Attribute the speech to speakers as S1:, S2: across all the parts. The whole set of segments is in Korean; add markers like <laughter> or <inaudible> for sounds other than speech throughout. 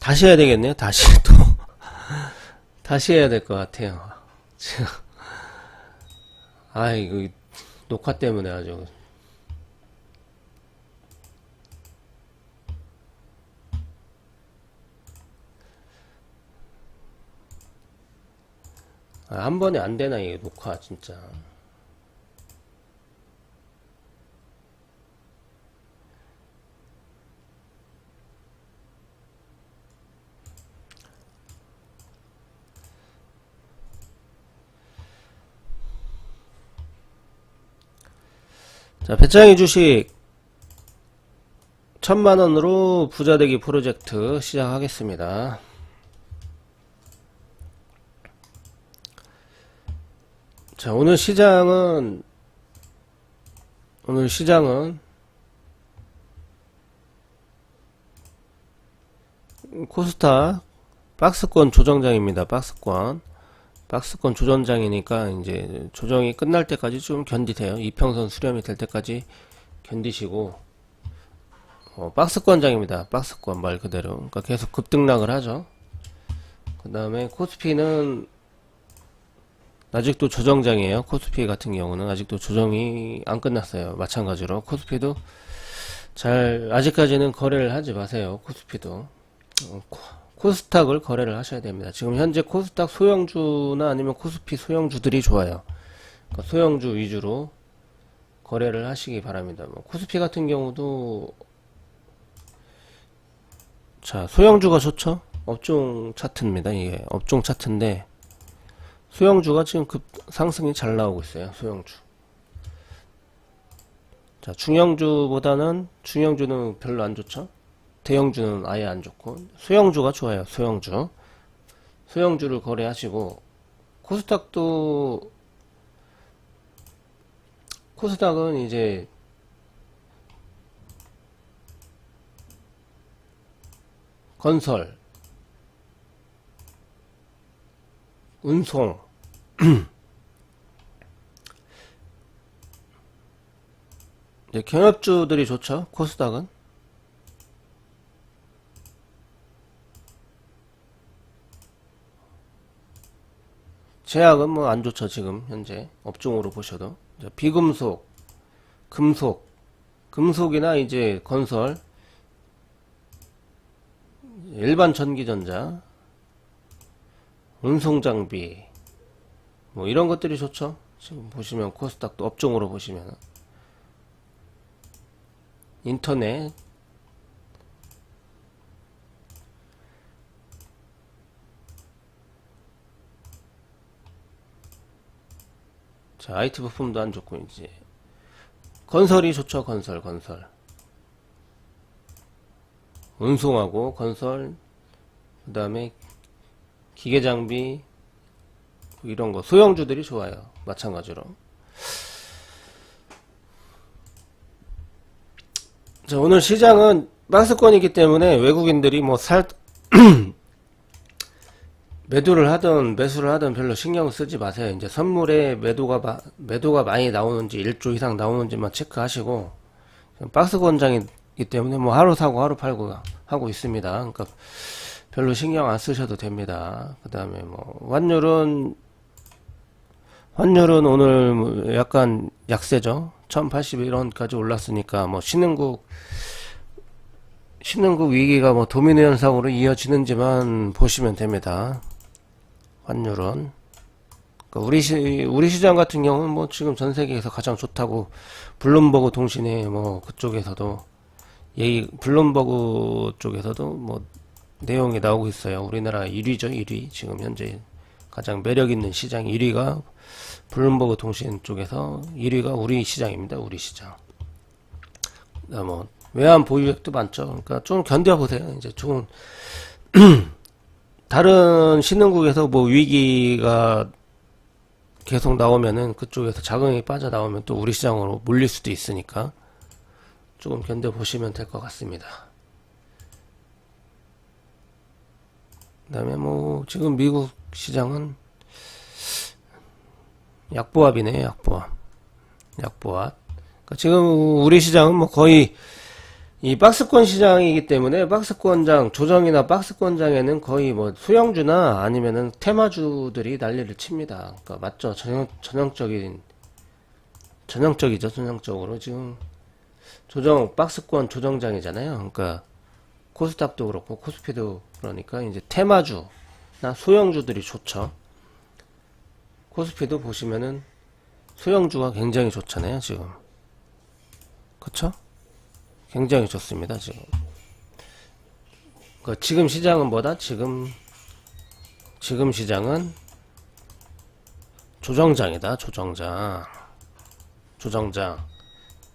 S1: 다시 해야 되겠네요. 다시 <laughs> 또 다시 해야 될 것 같아요. 아 이거 녹화 때문에 아주 아, 한 번에 안 되나 이게 녹화 진짜. 자, 배짱이 주식 천만 원으로 부자 되기 프로젝트 시작하겠습니다. 자, 오늘 시장은 오늘 시장은 코스타 박스권 조정장입니다. 박스권. 박스권 조정장이니까 이제 조정이 끝날 때까지 좀 견디세요. 이평선 수렴이 될 때까지 견디시고 어, 박스권장입니다. 박스권 말 그대로. 그러니까 계속 급등락을 하죠. 그 다음에 코스피는 아직도 조정장이에요. 코스피 같은 경우는 아직도 조정이 안 끝났어요. 마찬가지로 코스피도 잘 아직까지는 거래를 하지 마세요. 코스피도 어, 코- 코스닥을 거래를 하셔야 됩니다. 지금 현재 코스닥 소형주나 아니면 코스피 소형주들이 좋아요. 그러니까 소형주 위주로 거래를 하시기 바랍니다. 뭐 코스피 같은 경우도 자 소형주가 좋죠. 업종 차트입니다. 이게 업종 차트인데 소형주가 지금 급 상승이 잘 나오고 있어요. 소형주. 자, 중형주보다는 중형주는 별로 안 좋죠. 대형주는 아예 안 좋고 소형주가 좋아요. 소형주. 소형주를 거래하시고 코스닥도 코스닥은 이제 건설 운송 <clears throat> 이제 경협주들이 좋죠 코스닥은 제약은 뭐 안 좋죠 지금 현재 업종으로 보셔도. 비금속 금속 금속이나 이제 건설 일반 전기전자 운송장비 뭐 이런 것들이 좋죠. 지금 보시면 코스닥도 업종으로 보시면. 인터넷 자 IT 부품도 안 좋고 이제 건설이 좋죠 건설 건설 운송하고 건설 그 다음에 기계 장비 이런 거 소형주들이 좋아요. 마찬가지로. 자, 오늘 시장은 박스권이기 때문에 외국인들이 뭐 살, <clears throat> 매도를 하든 매수를 하든 별로 신경 쓰지 마세요. 이제 선물에 매도가, 마- 매도가 많이 나오는지 1조 이상 나오는지만 체크하시고, 박스 권장이기 때문에 뭐 하루 사고 하루 팔고 하고 있습니다. 그러니까 별로 신경 안 쓰셔도 됩니다. 그 다음에 뭐, 환율은, 환율은 오늘 뭐 약간 약세죠. 1081원까지 올랐으니까 뭐 신흥국, 신흥국 위기가 뭐 도미노 현상으로 이어지는지만 보시면 됩니다. 환율은. 그러니까 우리 시, 우리 시장 같은 경우는 뭐 지금 전 세계에서 가장 좋다고 블룸버그 통신에 뭐 그쪽에서도 얘기, 블룸버그 쪽에서도 뭐 내용이 나오고 있어요. 우리나라 1위죠, 1위. 지금 현재 가장 매력 있는 시장 1위가 블룸버그 통신 쪽에서 1위가 우리 시장입니다. 우리 시장. 뭐 외환 보유액도 많죠. 그러니까 좀 견뎌 보세요. 이제 좀 <clears throat> 다른 신흥국에서 뭐 위기가 계속 나오면은 그쪽에서 자금이 빠져 나오면 또 우리 시장으로 몰릴 수도 있으니까 조금 견뎌 보시면 될 것 같습니다. 그 다음에 뭐 지금 미국 시장은 약보합이네 약보합 약보합 그러니까 지금 우리 시장은 뭐 거의 이 박스권 시장이기 때문에 박스권장 조정이나 박스권장에는 거의 뭐 소형주나 아니면은 테마주들이 난리를 칩니다. 그러니까 맞죠? 전형 전형적인 전형적이죠. 전형적으로 지금 조정 박스권 조정장이잖아요. 그러니까 코스닥도 그렇고 코스피도 그러니까 이제 테마주나 소형주들이 좋죠. 코스피도 보시면은 소형주가 굉장히 좋잖아요. 지금 그쵸? 굉장히 좋습니다. 지금 그 지금 시장은 뭐다? 지금 지금 시장은 조정장이다. 조정장 조정장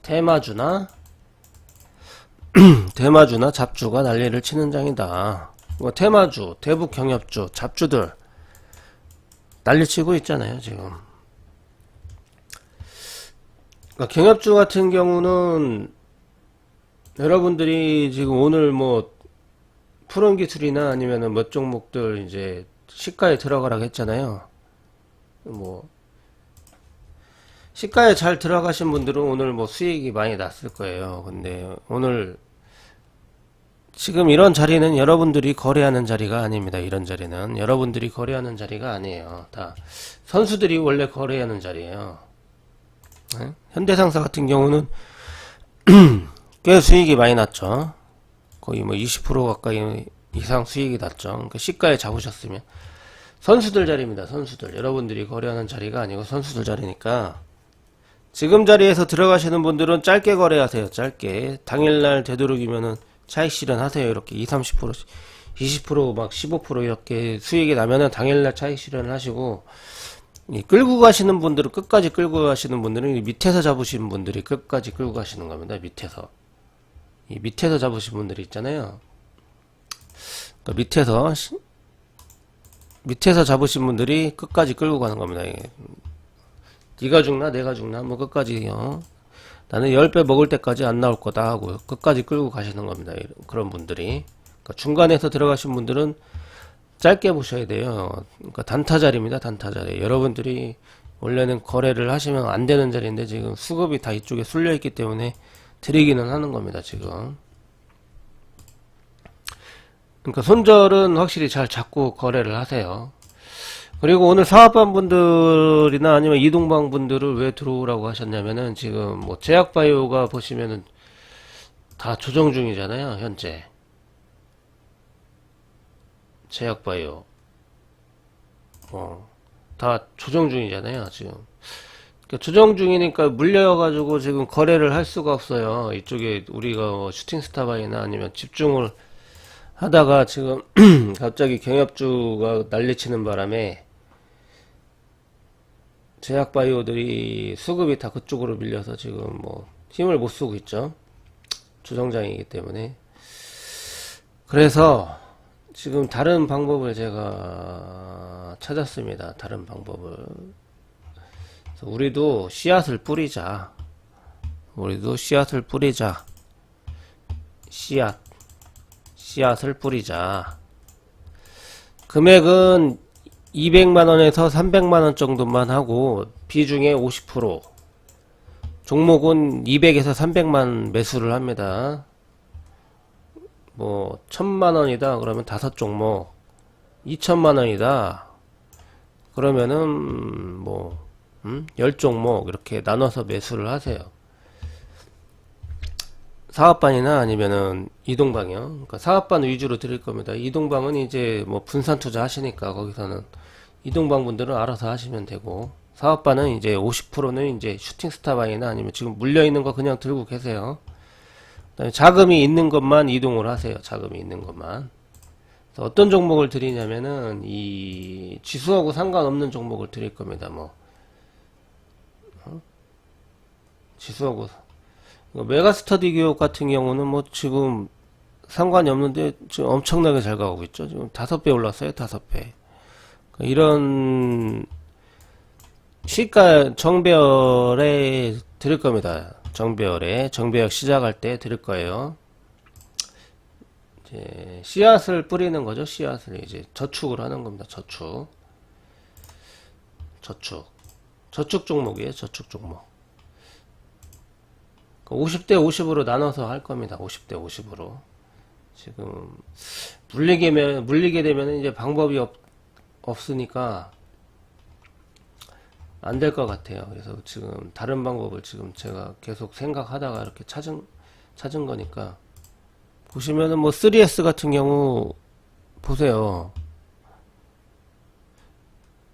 S1: 테마주나 <clears throat> 테마주나 잡주가 난리를 치는 장이다. 뭐 테마주, 대북 경협주, 잡주들 난리치고 있잖아요. 지금 그러니까 경협주 같은 경우는 여러분들이 지금 오늘 뭐 푸른 기술이나 아니면은 몇 종목들 이제 시가에 들어가라고 했잖아요. 뭐 시가에 잘 들어가신 분들은 오늘 뭐 수익이 많이 났을 거예요. 근데 오늘 지금 이런 자리는 여러분들이 거래하는 자리가 아닙니다. 이런 자리는 여러분들이 거래하는 자리가 아니에요. 다 선수들이 원래 거래하는 자리예요. 네? 현대상사 같은 경우는 <clears throat> 꽤 수익이 많이 났죠. 거의 뭐 20% 가까이 이상 수익이 났죠. 그러니까 시가에 잡으셨으면 선수들 자리입니다. 선수들 여러분들이 거래하는 자리가 아니고 선수들 자리니까 지금 자리에서 들어가시는 분들은 짧게 거래하세요. 짧게 당일날 되도록이면은 차익 실현하세요. 이렇게 2, 30% 20%막 15% 이렇게 수익이 나면은 당일날 차익 실현을 하시고 이 끌고 가시는 분들은 끝까지 끌고 가시는 분들은 이 밑에서 잡으신 분들이 끝까지 끌고 가시는 겁니다. 밑에서 이 밑에서 잡으신 분들이 있잖아요. 그러니까 밑에서 시- 밑에서 잡으신 분들이 끝까지 끌고 가는 겁니다. 이게. 네가 죽나 내가 죽나 뭐 끝까지 어? 나는 10배 먹을 때까지 안 나올 거다 하고 끝까지 끌고 가시는 겁니다. 그런 분들이 그러니까 중간에서 들어가신 분들은 짧게 보셔야 돼요. 그러니까 단타 자리입니다. 단타 자리. 여러분들이 원래는 거래를 하시면 안 되는 자리인데 지금 수급이 다 이쪽에 쏠려 있기 때문에 드리기는 하는 겁니다. 지금. 그러니까 손절은 확실히 잘 잡고 거래를 하세요. 그리고 오늘 사업반 분들이나 아니면 이동방 분들을 왜 들어오라고 하셨냐면은 지금 뭐 제약바이오가 보시면은 다 조정 중이잖아요. 현재. 제약바이오. 어, 다 조정 중이잖아요, 지금. 그러니까 조정 중이니까 물려가지고 지금 거래를 할 수가 없어요. 이쪽에 우리가 뭐 슈팅스타바이나 아니면 집중을 하다가 지금 <clears throat> 갑자기 경협주가 난리치는 바람에 제약바이오들이 수급이 다 그쪽으로 밀려서 지금 뭐 힘을 못 쓰고 있죠. 조정장이기 때문에. 그래서 지금 다른 방법을 제가 찾았습니다. 다른 방법을. 우리도 씨앗을 뿌리자. 우리도 씨앗을 뿌리자. 씨앗. 씨앗을 뿌리자. 금액은 200만원에서 300만원 정도만 하고, 비중의 50%. 종목은 200에서 300만 매수를 합니다. 뭐 천만 원이다 그러면 다섯 종목 2천만 원이다 그러면은 뭐 음? 열 종목 이렇게 나눠서 매수를 하세요 사업반이나 아니면은 이동방이요 그러니까 사업반 위주로 드릴 겁니다 이동방은 이제 뭐 분산 투자 하시니까 거기서는 이동방 분들은 알아서 하시면 되고 사업반은 이제 50%는 이제 슈팅스타방이나 아니면 지금 물려 있는 거 그냥 들고 계세요 자금이 있는 것만 이동을 하세요. 자금이 있는 것만. 어떤 종목을 드리냐면은 이 지수하고 상관없는 종목을 드릴 겁니다. 뭐 어? 지수하고 이거 메가스터디 교육 같은 경우는 뭐 지금 상관이 없는데 지금 엄청나게 잘 가고 있죠. 지금 다섯 배 올랐어요. 다섯 배. 그러니까 이런 시가 정배열에 드릴 겁니다. 정배열에 정배역 시작할 때 드릴 거예요. 이제 씨앗을 뿌리는 거죠. 씨앗을 이제 저축을 하는 겁니다. 저축. 저축. 저축 종목이에요. 저축 종목. 50대 50으로 나눠서 할 겁니다. 50대 50으로. 지금 물리게 면 물리게 되면 이제 방법이 없, 없으니까 안 될 것 같아요. 그래서 지금 다른 방법을 지금 제가 계속 생각하다가 이렇게 찾은 찾은 거니까 보시면은 뭐 3S 같은 경우 보세요.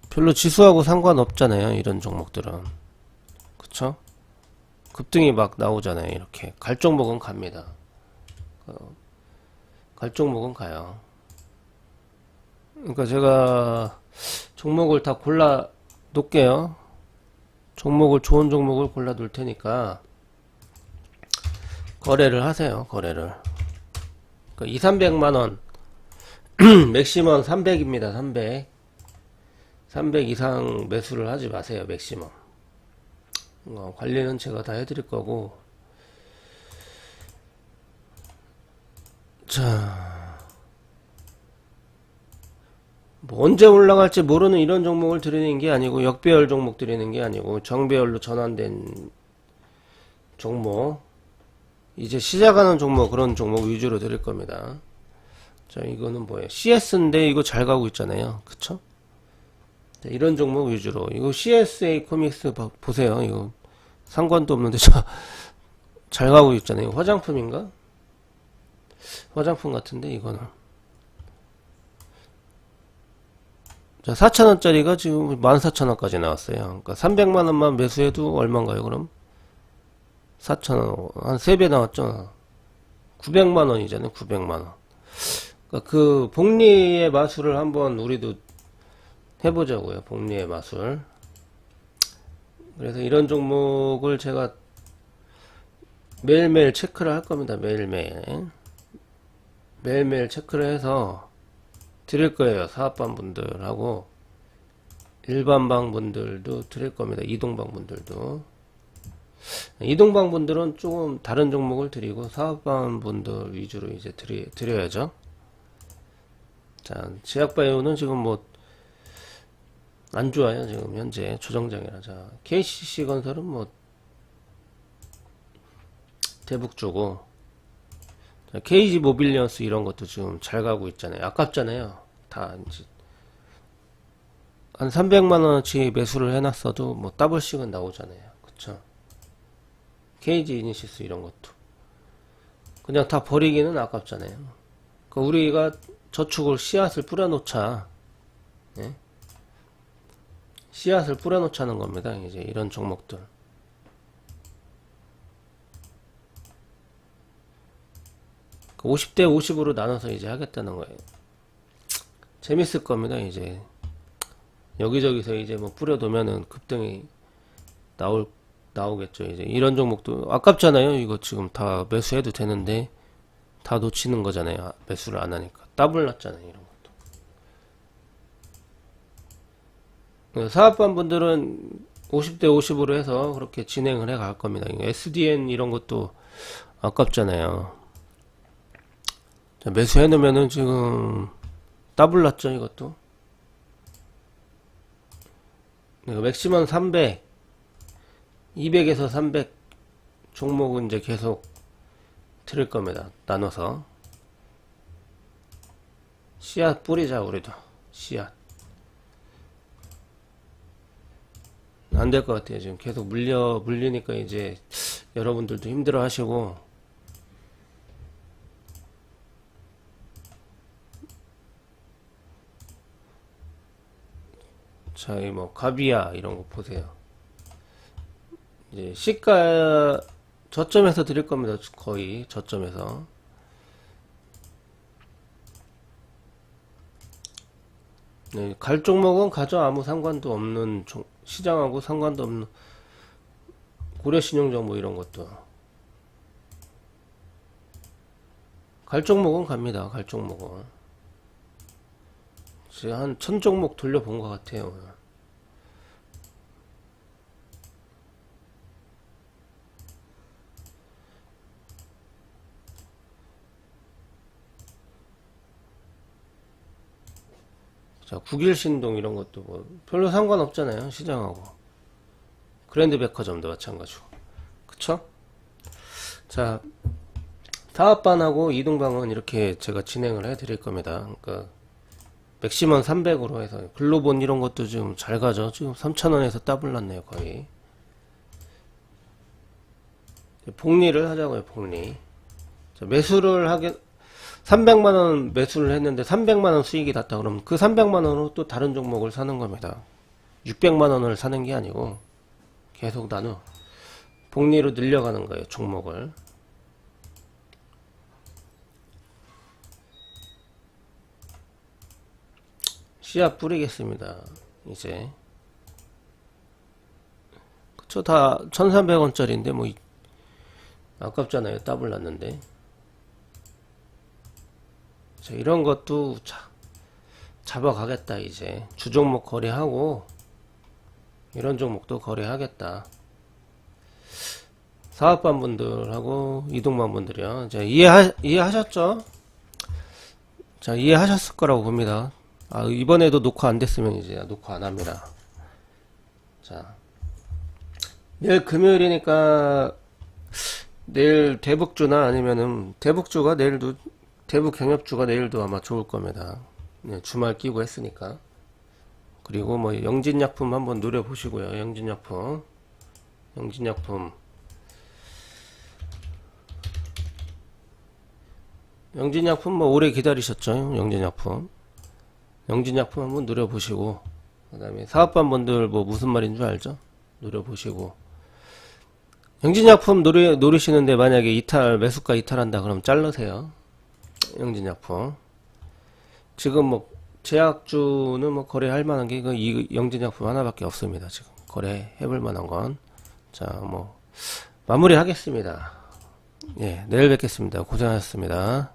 S1: 별로 지수하고 상관없잖아요. 이런 종목들은. 그쵸? 급등이 막 나오잖아요. 이렇게. 갈 종목은 갑니다. 어, 갈 종목은 가요. 그러니까 제가 종목을 다 골라 놓을게요. 종목을, 좋은 종목을 골라 놓을 테니까 거래를 하세요. 거래를. 그러니까 2, 300만 원. <clears throat> 맥시멈 300입니다. 300. 300 이상 매수를 하지 마세요. 맥시멈. 어, 관리는 제가 다 해드릴 거고. 자. 뭐 언제 올라갈지 모르는 이런 종목을 드리는 게 아니고, 역배열 종목 드리는 게 아니고, 정배열로 전환된 종목. 이제 시작하는 종목, 그런 종목 위주로 드릴 겁니다. 자, 이거는 뭐예요? CS인데 이거 잘 가고 있잖아요. 그쵸? 자, 이런 종목 위주로. 이거 CSA 코믹스 봐- 보세요. 이거 상관도 없는데 저 <laughs> 잘 가고 있잖아요. 화장품인가? 화장품 같은데 이거는. 자, 4,000원짜리가 지금 14,000원까지 나왔어요. 그러니까 300만 원만 매수해도 얼마인가요, 그럼? 4,000원. 한 3배 나왔죠? 900만 원이잖아요, 900만 원. 그러니까 그 복리의 마술을 한번 우리도 해보자고요. 복리의 마술. 그래서 이런 종목을 제가 매일매일 체크를 할 겁니다. 매일매일. 매일매일 체크를 해서 드릴 거예요. 사업반 분들하고 일반방 분들도 드릴 겁니다. 이동방 분들도. 이동방 분들은 조금 다른 종목을 드리고 사업반 분들 위주로 이제 드리, 드려야죠. 자, 제약바이오는 지금 뭐 안 좋아요 지금 현재 조정장이라 자 KCC 건설은 뭐 대북주고 자, KG 모빌리언스 이런 것도 지금 잘 가고 있잖아요. 아깝잖아요. 다 이제 한 300만 원어치 매수를 해놨어도 뭐 더블씩은 나오잖아요. 그쵸? KG 이니시스 이런 것도. 그냥 다 버리기는 아깝잖아요. 그 우리가 저축을 씨앗을 뿌려놓자. 예? 씨앗을 뿌려놓자는 겁니다. 이제 이런 종목들. 그 50대 50으로 나눠서 이제 하겠다는 거예요. 재밌을 겁니다. 이제 여기저기서 이제 뭐 뿌려두면은 급등이 나올 나오겠죠. 이제 이런 종목도 아깝잖아요. 이거 지금 다 매수해도 되는데 다 놓치는 거잖아요. 매수를 안 하니까 더블 났잖아요. 이런 것도. 그 사업반 분들은 50대 50으로 해서 그렇게 진행을 해 갈 겁니다. SDN 이런 것도 아깝잖아요. 자, 매수해 놓으면은 지금 더블 났죠, 이것도. 네, 맥시멈 300, 200에서 300 종목은 이제 계속 틀을 겁니다. 나눠서. 씨앗 뿌리자, 우리도. 씨앗. 안 될 것 같아요. 지금 계속 물려, 물리니까 이제 여러분들도 힘들어 하시고. 자, 이 뭐, 가비야, 이런 거 보세요. 이제 시가 저점에서 드릴 겁니다. 거의 저점에서. 네, 갈 종목은 가죠. 아무 상관도 없는 종- 시장하고 상관도 없는 고려신용정보 뭐 이런 것도 갈 종목은 갑니다. 갈 종목은 지금 한천 종목 돌려본 것 같아요. 자, 국일신동 이런 것도 뭐 별로 상관없잖아요. 시장하고. 그랜드 백화점도 마찬가지고. 그쵸? 자, 사업반하고 이동방은 이렇게 제가 진행을 해 드릴 겁니다. 그러니까 맥시멈 300으로 해서 글로본 이런 것도 지금 잘 가죠. 지금 3,000원에서 더블 났네요, 거의. 복리를 하자고요, 복리. 자, 매수를 하게 300만 원 매수를 했는데 300만 원 수익이 났다 그러면 그 300만 원으로 또 다른 종목을 사는 겁니다. 600만 원을 사는 게 아니고 계속 나누 복리로 늘려가는 거예요, 종목을. 씨앗 뿌리겠습니다. 이제. 그쵸, 다 1300원짜리인데, 뭐, 이- 아깝잖아요. 더블 났는데. 자, 이런 것도 자, 잡아가겠다, 이제. 주종목 거래하고, 이런 종목도 거래하겠다. 사업반 분들하고 이동반 분들이요. 자, 이해하, 이해하셨죠? 자, 이해하셨을 거라고 봅니다. 아, 이번에도 녹화 안 됐으면 이제 녹화 안 합니다. 자, 내일 금요일이니까 내일 대북주나 아니면은 대북주가 내일도 대북 경협주가 내일도 아마 좋을 겁니다. 네, 주말 끼고 했으니까. 그리고 뭐 영진약품 한번 노려 보시고요. 영진약품, 영진약품, 영진약품 뭐 오래 기다리셨죠? 영진약품. 영진약품 한번 노려보시고 그 다음에 사업반 분들 뭐 무슨 말인 줄 알죠? 노려보시고 영진약품 노리, 노리시는데 만약에 이탈 매수가 이탈한다 그러면 자르세요 영진약품. 지금 뭐 제약주는 뭐 거래할 만한 게그이 영진약품 하나밖에 없습니다 지금. 거래해볼 만한 건 자 뭐 마무리 하겠습니다. 예 내일 뵙겠습니다. 고생하셨습니다